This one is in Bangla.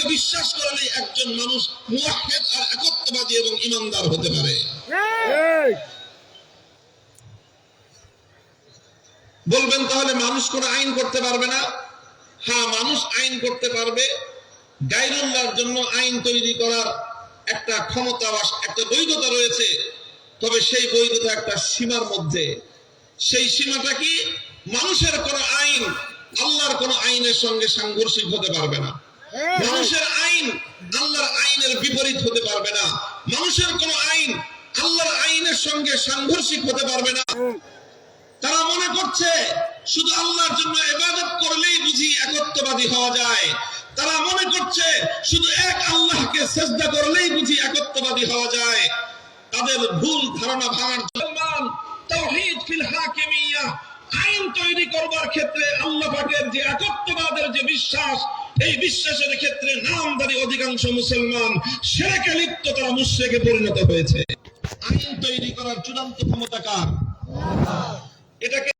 বিশ্বাস করলেই একজন মানুষ মুয়াহ্হিদ আর একত্ববাদী এবং ইমানদার হতে পারে। বলবেন তাহলে মানুষ কোন আইন করতে পারবে না? হ্যাঁ মানুষ আইন করতে পারবে। গাইরুল্লাহর জন্য আইন তৈরি করার একটা ক্ষমতা বা একটা বৈধতা রয়েছে। তবে সেই বৈধতা একটা সীমার মধ্যে। সেই সীমাটা কি? মানুষের কোন আইন আল্লাহর কোন আইনের সঙ্গে সাংঘর্ষিক হতে পারবে না। মানুষের আইন আল্লাহর আইনের বিপরীত হতে পারবে না। মানুষের কোন আইন আল্লাহর আইনের সঙ্গে সাংঘর্ষিক হতে পারবে না। তারা মনে করছে, শুধু আল্লাহর জন্য ইবাদত করলেই বুঝি একত্ববাদী হওয়া যায়। তারা মনে করছে, শুধু এক আল্লাহকে সেজদা করলেই বুঝি একত্ববাদী হওয়া যায়। তাদের ভুল ধারণা ভাঙার জন্য তাওহীদ ফিল হাকিমিয়া আইন তৈরি করবার ক্ষেত্রে আল্লাহ পাকের যে একত্ববাদের যে বিশ্বাস এই বিশ্বাসের ক্ষেত্রে নামদারি অধিকাংশ মুসলমান সেরেকে লিপ্ত, তারা মুশ্রেকে পরিণত হয়েছে। আইন তৈরি করার চূড়ান্ত ক্ষমতা কার? এটাকে